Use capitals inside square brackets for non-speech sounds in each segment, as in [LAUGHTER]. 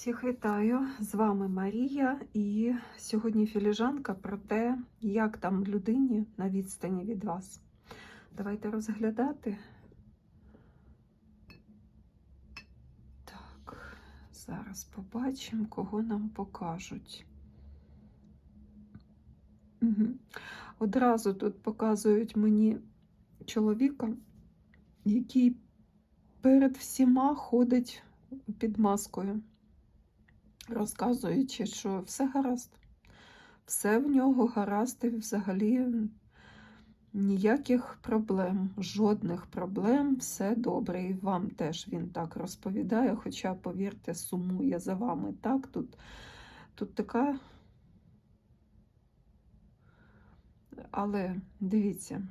Всіх вітаю! З вами Марія, і сьогодні філіжанка про те, як там людині на відстані від вас. Давайте розглядати. Так, зараз побачимо, кого нам покажуть. Угу. Одразу тут показують мені чоловіка, який перед всіма ходить під маскою розказуючи, що все гаразд, все в нього гаразд і взагалі ніяких проблем, жодних проблем, все добре. І вам теж він так розповідає, хоча, повірте, сумує за вами. Так, тут, тут така. Але дивіться,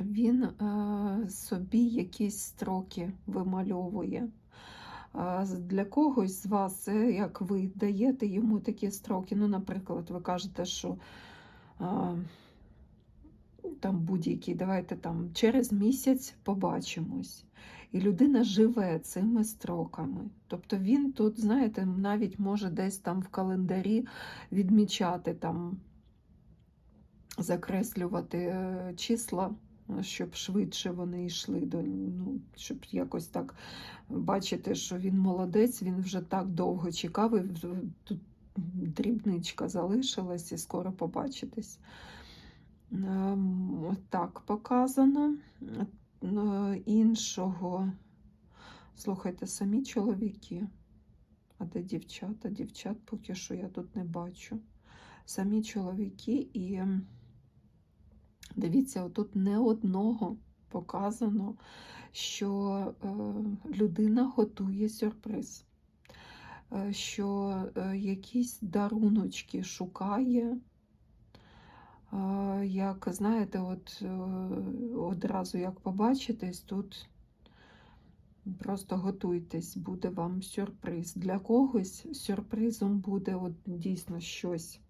він е, собі якісь строки вимальовує. Для когось з вас як ви даєте йому такі строки. Ну, наприклад, ви кажете, що а, там будь-які, давайте там через місяць побачимось. І людина живе цими строками. Тобто він тут, знаєте, навіть може десь там в календарі відмічати, там, закреслювати е, числа щоб швидше вони йшли до ну, щоб якось так бачити, що він молодець, він вже так довго чекав, і тут дрібничка залишилась і скоро побачитесь. Ем, так показано. Е, іншого, слухайте, самі чоловіки. А де дівчата? Дівчат поки що я тут не бачу. Самі чоловіки і. Дивіться, отут не одного показано, що е, людина готує сюрприз, е, що е, якісь даруночки шукає. Як, знаєте, от одразу як побачитесь, тут просто готуйтесь, буде вам сюрприз. Для когось сюрпризом буде от дійсно щось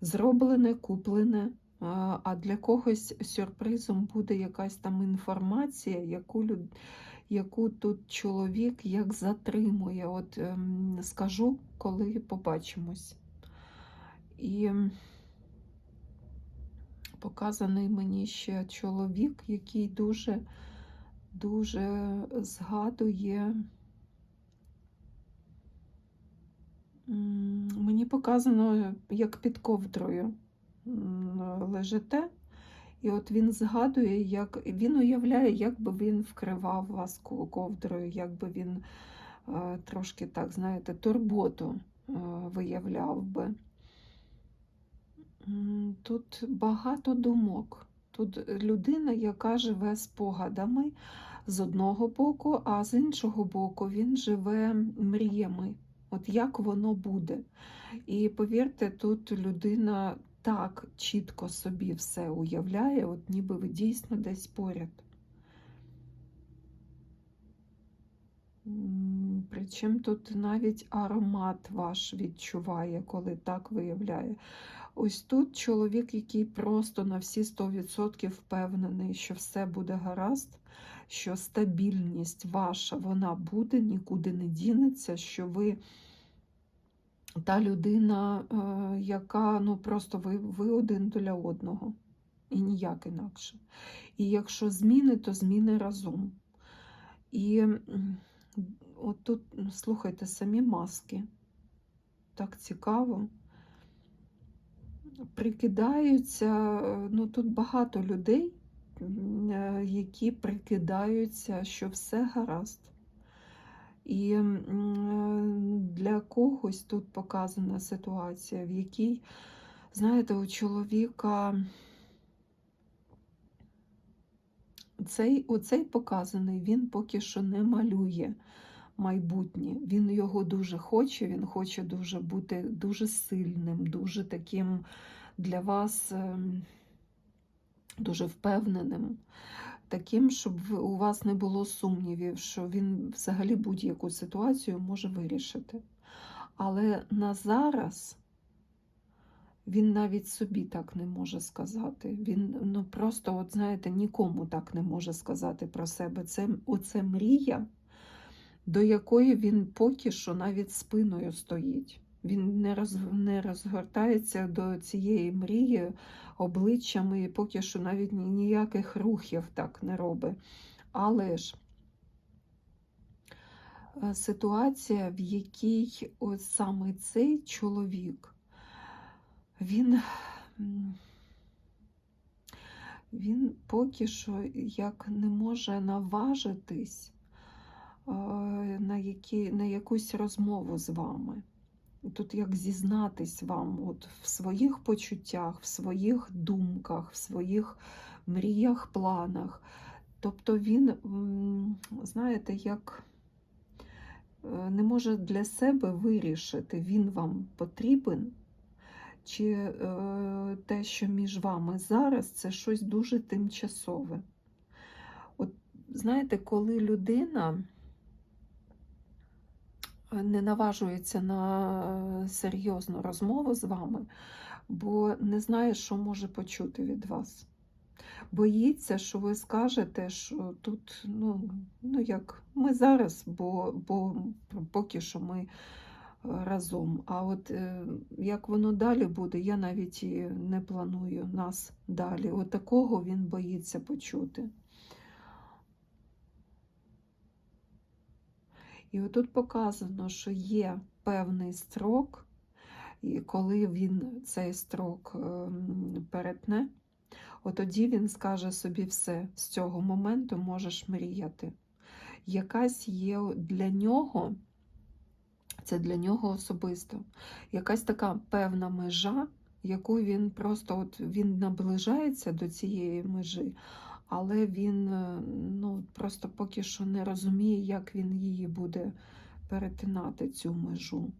зроблене, куплене. А для когось сюрпризом буде якась там інформація, яку яку тут чоловік як затримує. От ем, скажу, коли побачимось. І показаний мені ще чоловік, який дуже дуже згадує. Мені показано як під ковдрою лежите, і от він згадує, як він уявляє, як би він вкривав вас ковдрою, як би він е, трошки так, знаєте, турботу е, виявляв би. Тут багато думок. Тут людина, яка живе спогадами з одного боку, а з іншого боку, він живе мріями. От як воно буде. І повірте, тут людина так чітко собі все уявляє, от ніби ви дійсно десь поряд. Причому тут навіть аромат ваш відчуває, коли так виявляє. Ось тут чоловік, який просто на всі 100% впевнений, що все буде гаразд, що стабільність ваша вона буде, нікуди не дінеться, що ви та людина, е, яка ну просто ви, ви один для одного. І ніяк інакше. І якщо зміни, то зміни разом. І от тут, слухайте, самі маски. Так цікаво. Прикидаються, е, ну тут багато людей, е, які прикидаються, що все гаразд. І для когось тут показана ситуація, в якій, знаєте, у чоловіка цей, оцей показаний, він поки що не малює майбутнє. Він його дуже хоче, він хоче дуже бути дуже сильним, дуже таким для вас ем, дуже впевненим таким, щоб у вас не було сумнівів, що він взагалі будь-яку ситуацію може вирішити. Але на зараз він навіть собі так не може сказати. Він ну просто, от знаєте, нікому так не може сказати про себе. Це Оце мрія, до якої він поки що навіть спиною стоїть. Він не, роз, не розгортається до цієї мрії обличчями і поки що навіть ніяких рухів так не робить. Але ж е, ситуація, в якій ось саме цей чоловік, він, він поки що як не може наважитись е, на, які, на якусь розмову з вами. Тут як зізнатись вам от в своїх почуттях, в своїх думках, в своїх мріях, планах. Тобто він, знаєте, як е, не може для себе вирішити, він вам потрібен, чи е, те, що між вами зараз, це щось дуже тимчасове. От знаєте, коли людина не наважується на е, серйозну розмову з вами, бо не знає, що може почути від вас. Боїться, що ви скажете, що тут, ну, ну як ми зараз, бо, бо поки що ми е, разом. А от е, як воно далі буде, я навіть і не планую нас далі. От такого він боїться почути. І отут показано, що є певний строк, і коли він цей строк ем, перетне, от тоді він скаже собі все, з цього моменту можеш мріяти. Якась є для нього, це для нього особисто, якась така певна межа, яку він просто от він наближається до цієї межі, але він е, ну, просто поки що не розуміє, як він її буде перетинати, цю межу.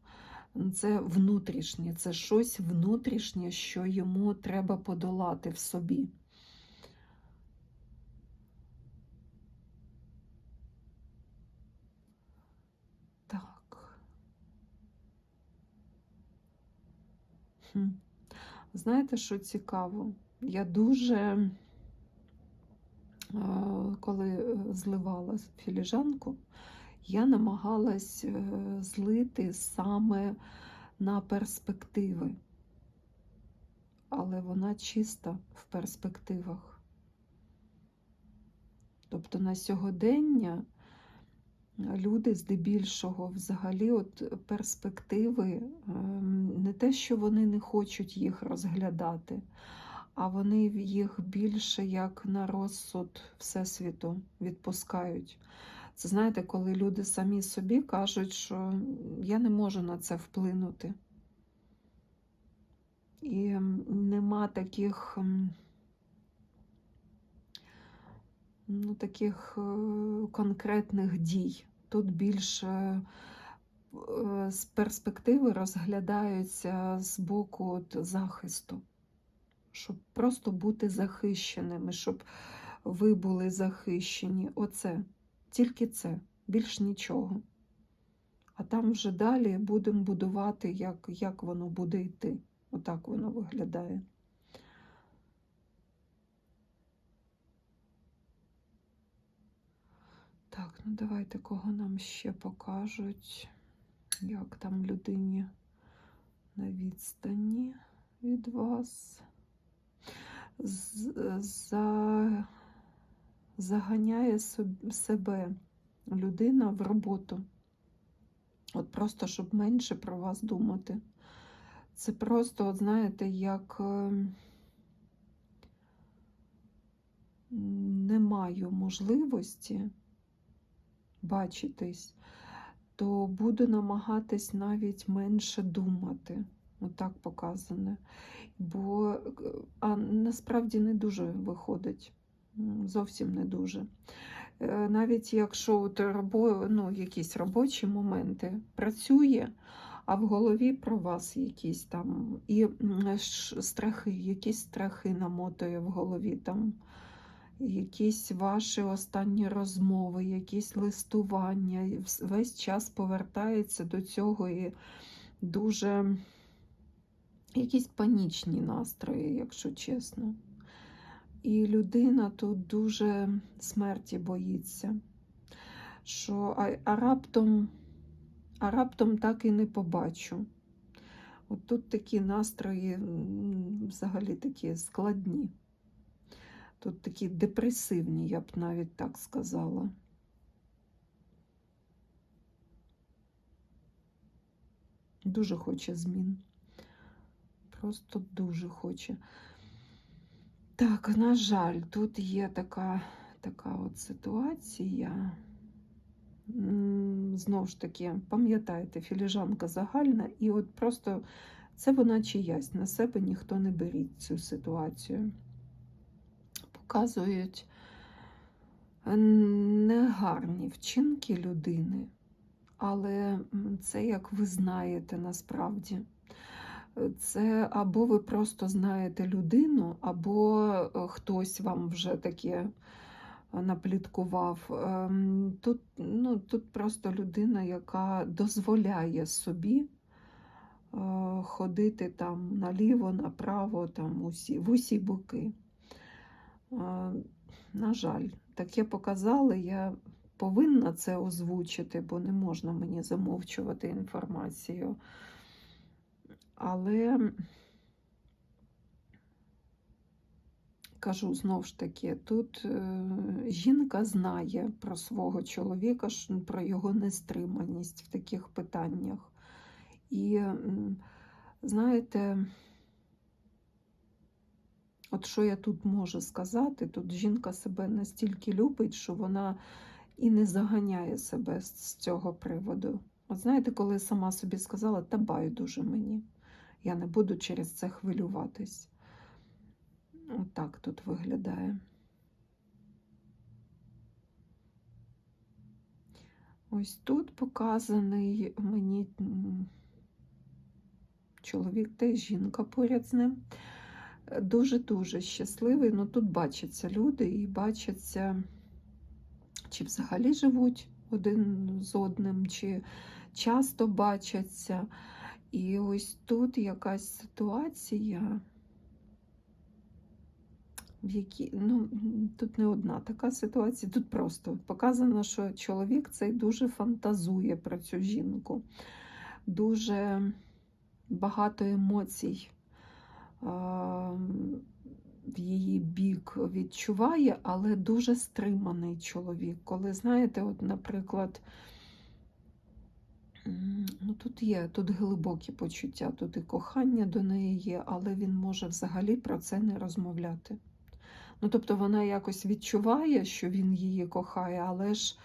Це внутрішнє, це щось внутрішнє, що йому треба подолати в собі. Так. Хм. Знаєте, що цікаво? Я дуже, коли е, зливала філіжанку, я намагалась е, злити саме на перспективи, але вона чиста в перспективах. Тобто на сьогодення люди здебільшого взагалі от перспективи ем, не те, що вони не хочуть їх розглядати, а вони їх більше як на розсуд Всесвіту відпускають. Це знаєте, коли люди самі собі кажуть, що я не можу на це вплинути. І нема таких, ну, таких е, конкретних дій. Тут більше е, з перспективи розглядаються з боку от захисту, щоб просто бути захищеними, щоб ви були захищені. Оце. Тільки це, більш нічого. А там вже далі будемо будувати, як, як воно буде йти. Отак воно виглядає. Так, ну давайте кого нам ще покажуть, як там людині на відстані від вас. За заганяє соб- себе людина в роботу. От просто, щоб менше про вас думати. Це просто, от знаєте, як е, не маю можливості бачитись, то буду намагатись навіть менше думати. Отак показане. Бо а насправді не дуже виходить. Зовсім не дуже. Е, Навіть якщо от робо, ну, якісь робочі моменти працює, а в голові про вас якісь там і страхи, якісь страхи намотує в голові там. Якісь ваші останні розмови, якісь листування, весь час повертається до цього і дуже якісь панічні настрої, якщо чесно. І людина тут дуже смерті боїться, що а, а раптом, а раптом так і не побачу. От тут такі настрої взагалі такі складні. Тут такі депресивні, я б навіть так сказала. Дуже хоче змін. Просто дуже хоче. Так, на жаль, тут є така, така от ситуація. Знову ж таки, пам'ятаєте, філіжанка загальна, і от просто це вона чиясь. На себе ніхто не беріть цю ситуацію. Показують негарні вчинки людини, але це як ви знаєте насправді. Е, Це або ви просто знаєте людину, або е, хтось вам вже таке напліткував. Ем, Тут, ну, тут просто людина, яка дозволяє собі е, ходити там наліво, направо, там усі, в усі боки. Е, На жаль, таке показали, я повинна це озвучити, бо не можна мені замовчувати інформацію. Але кажу знову ж таки, тут е, жінка знає про свого чоловіка, про його нестриманість в таких питаннях. І знаєте, от що я тут можу сказати, тут жінка себе настільки любить, що вона і не заганяє себе з з цього приводу. От знаєте, коли сама собі сказала, та байдуже мені, я не буду через це хвилюватись. Отак тут виглядає. Ось тут показаний мені чоловік та й жінка поряд з ним. Дуже-дуже щасливий. Ну тут бачаться люди і бачаться, чи взагалі живуть один з одним, чи часто бачаться. І ось тут якась ситуація в якій ну, тут не одна така ситуація. Тут просто показано, що чоловік цей дуже фантазує про цю жінку, дуже багато емоцій в її бік відчуває, але дуже стриманий чоловік. Коли, знаєте, от, наприклад, ну, тут є тут глибокі почуття, тут і кохання до неї є, але він може взагалі про це не розмовляти. Ну, тобто вона якось відчуває, що він її кохає, але ж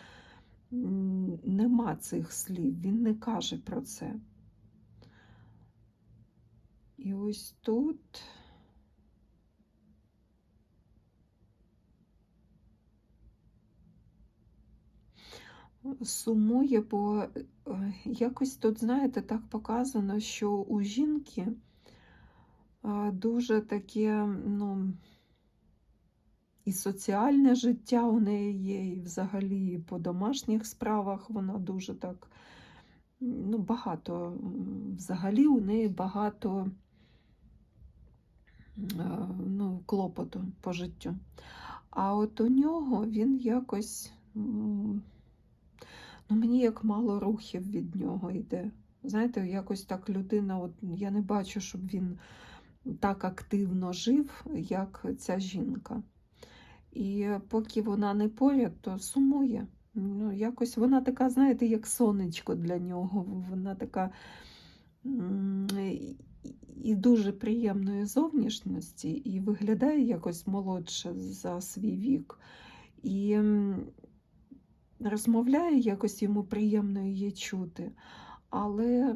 нема цих слів, він не каже про це. І ось тут сумує, бо е, якось тут, знаєте, так показано, що у жінки е, дуже таке, ну, і соціальне життя у неї є, і взагалі по домашніх справах вона дуже так ну, багато. Взагалі у неї багато е, ну, клопоту по життю. А от у нього він якось, ну, мені як мало рухів від нього йде. Знаєте, якось так людина, от я не бачу, щоб він так активно жив, як ця жінка. І поки вона не поряд, то сумує. Ну, якось вона така, знаєте, як сонечко для нього. Вона така і- дуже приємної зовнішності, і виглядає якось молодше за свій вік. І розмовляє якось йому приємно її чути. Але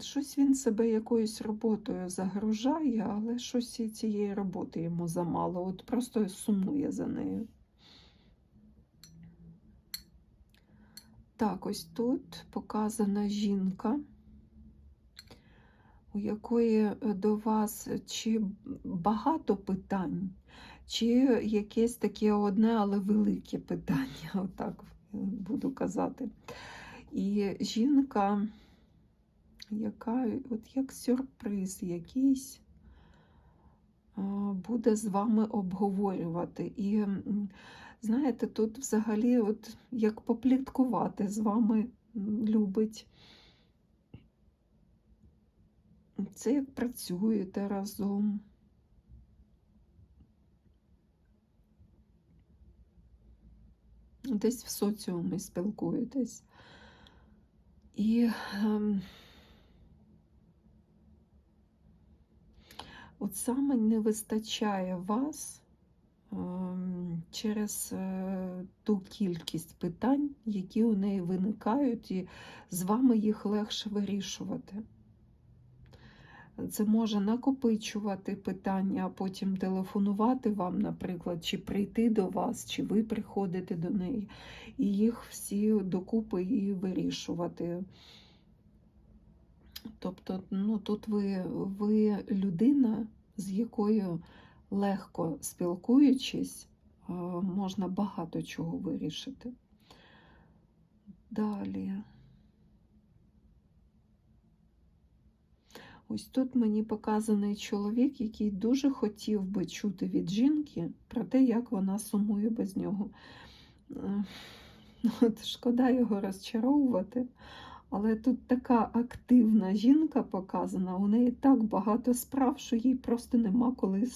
Щось він себе якоюсь роботою загружає, але щось і цієї роботи йому замало. От просто сумує за нею. Так, ось тут показана жінка, у якої е, до вас чи багато питань, чи якесь таке одне, але велике питання, [LAUGHS] отак е, буду казати. І жінка яка от як сюрприз якийсь. буде з вами обговорювати. І, знаєте, тут взагалі, от як попліткувати з вами любить. Це як працюєте разом. Десь в соціумі спілкуєтесь. І ем, от саме не вистачає вас ем, через е, ту кількість питань, які у неї виникають, і з вами їх легше вирішувати. Це може накопичувати питання, а потім телефонувати вам, наприклад, чи прийти до вас, чи ви приходите до неї, і їх всі докупи і вирішувати. Тобто, ну, тут ви, ви людина, з якою легко спілкуючись, можна багато чого вирішити. Далі. Ось тут мені показаний чоловік, який дуже хотів би чути від жінки про те, як вона сумує без нього. Е, От, Шкода його розчаровувати, але тут така активна жінка показана, у неї так багато справ, що їй просто нема коли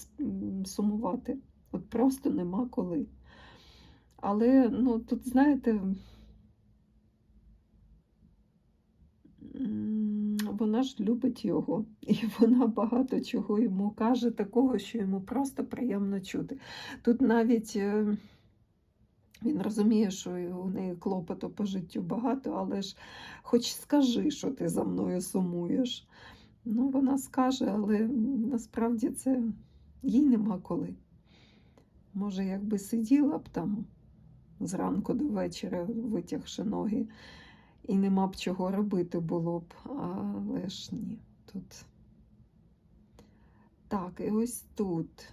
сумувати. От просто нема коли. Але ну, тут, знаєте, вона ж любить його, і вона багато чого йому каже, такого, що йому просто приємно чути. Тут навіть е, він розуміє, що у неї клопоту по життю багато, але ж хоч скажи, що ти за мною сумуєш. Ну, вона скаже, але насправді це їй нема коли. Може, якби сиділа б там зранку до вечора, витягши ноги і нема б чого робити було б, але ж ні. Тут. Так, і ось тут.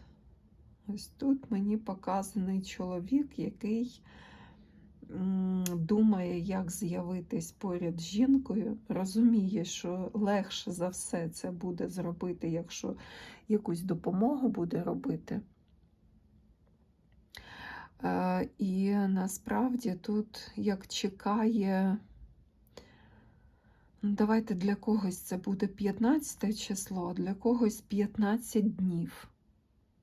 Ось тут мені показаний чоловік, який думає, як з'явитись поряд з жінкою, розуміє, що легше за все це буде зробити, якщо якусь допомогу буде робити. Е, і насправді тут як чекає. Давайте для когось це буде 15 число, а для когось 15 днів.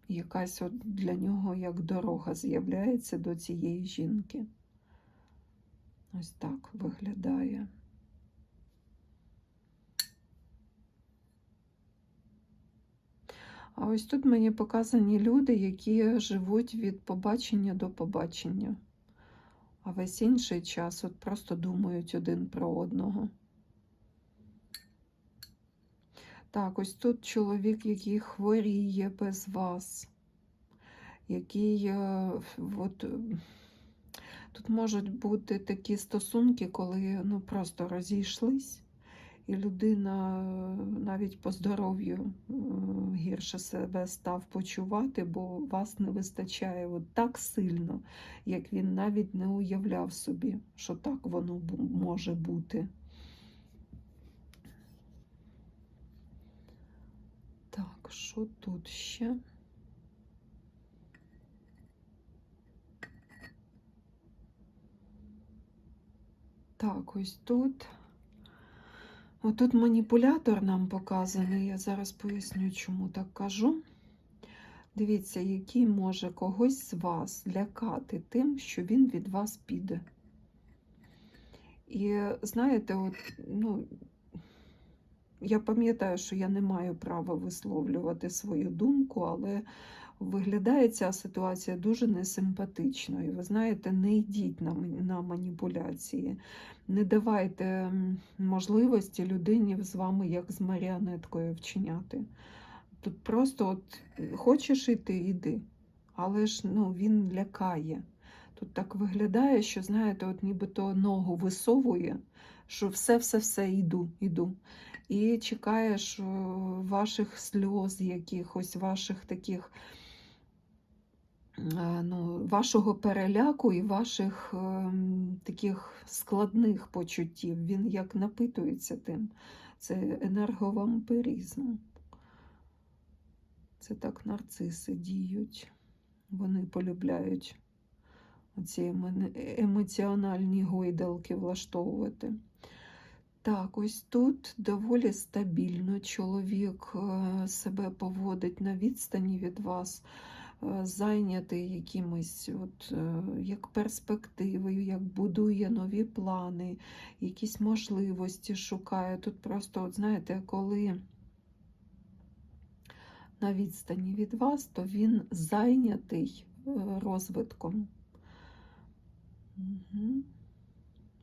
Якась от для нього як дорога з'являється до цієї жінки. Ось так виглядає. А ось тут мені показані люди, які живуть від побачення до побачення. А весь інший час от просто думають один про одного. Так, ось тут чоловік, який хворіє без вас, який е, от, тут можуть бути такі стосунки, коли ну, просто розійшлись, і людина е, навіть по здоров'ю е, гірше себе став почувати, бо вас не вистачає от так сильно, як він навіть не уявляв собі, що так воно може бути. Що тут ще? Так, ось тут. Отут маніпулятор нам показаний, я зараз поясню, чому так кажу. Дивіться, який може когось з вас лякати тим, що він від вас піде. І знаєте, от, ну, я пам'ятаю, що я не маю права висловлювати свою думку, але виглядає ця ситуація дуже несимпатичною. Ви знаєте, не йдіть на, на маніпуляції, не давайте можливості людині з вами, як з маріонеткою, вчиняти. Тут просто от хочеш іти, іди. Але ж ну, він лякає. Тут так виглядає, що, знаєте, от нібито ногу висовує, що все-все-все йду, йду і чекаєш ваших сльоз, якихось ваших таких е, ну, вашого переляку і ваших ем, таких складних почуттів. Він як напитується тим. Це енерговампиризм. Це так нарциси діють. Вони полюбляють еме- емоціональні гойдалки влаштовувати. Так, ось тут доволі стабільно чоловік е, себе поводить на відстані від вас, е, зайнятий якимось, от, е, як перспективою, як будує нові плани, якісь можливості шукає. Тут просто, от знаєте, коли на відстані від вас, то він зайнятий розвитком. Угу.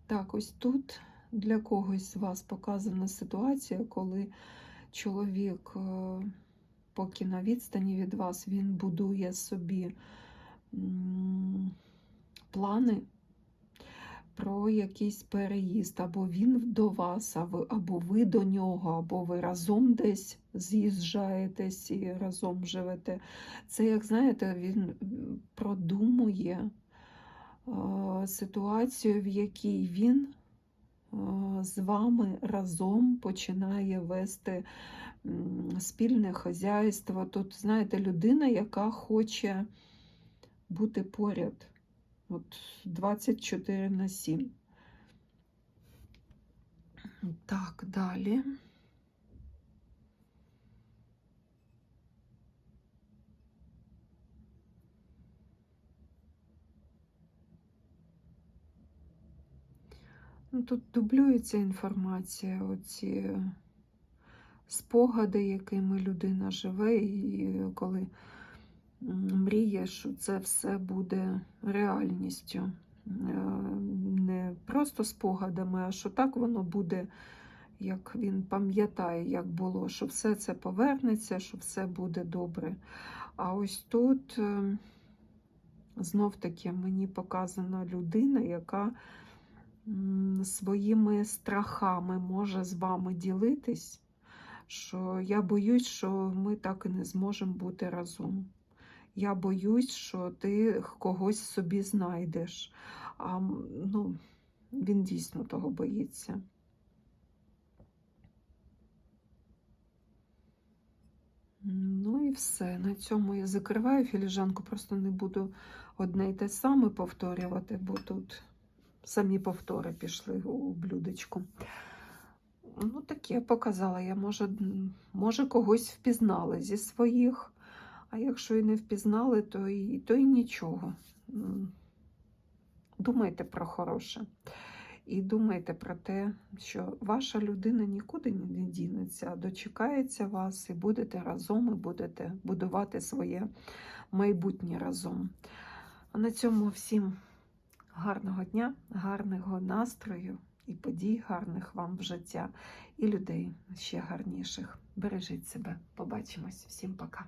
Так, ось тут для когось з вас показана ситуація, коли чоловік, е, поки на відстані від вас, він будує собі плани про якийсь переїзд, або він до вас, або ви до нього, або ви разом десь з'їжджаєтесь і разом живете. Це, як знаєте, він продумує е, ситуацію, в якій він з вами разом починає вести спільне хазяйство. Тут, знаєте, людина, яка хоче бути поряд. От 24 на 7. Так, далі. Тут дублюється інформація, оці спогади, якими людина живе, і коли мріє, що це все буде реальністю. Е, Не просто спогадами, а що так воно буде, як він пам'ятає, як було, що все це повернеться, що все буде добре. А ось тут е, знов таки мені показана людина, яка своїми страхами може з вами ділитись, що я боюсь, що ми так і не зможемо бути разом. Я боюсь, що ти когось собі знайдеш. А ну, він дійсно того боїться. Ну і все. На цьому я закриваю філіжанку, просто не буду одне й те саме повторювати, бо тут самі повтори пішли у блюдечку. Ну, таке показала я, може, може когось впізнали зі своїх, а якщо і не впізнали, то і, то і нічого. Думайте про хороше. І думайте про те, що ваша людина нікуди не дінеться, дочекається вас, і будете разом, і будете будувати своє майбутнє разом. А на цьому всім гарного дня, гарного настрою і подій, гарних вам в життя, і людей ще гарніших. Бережіть себе. Побачимось. Всім пока.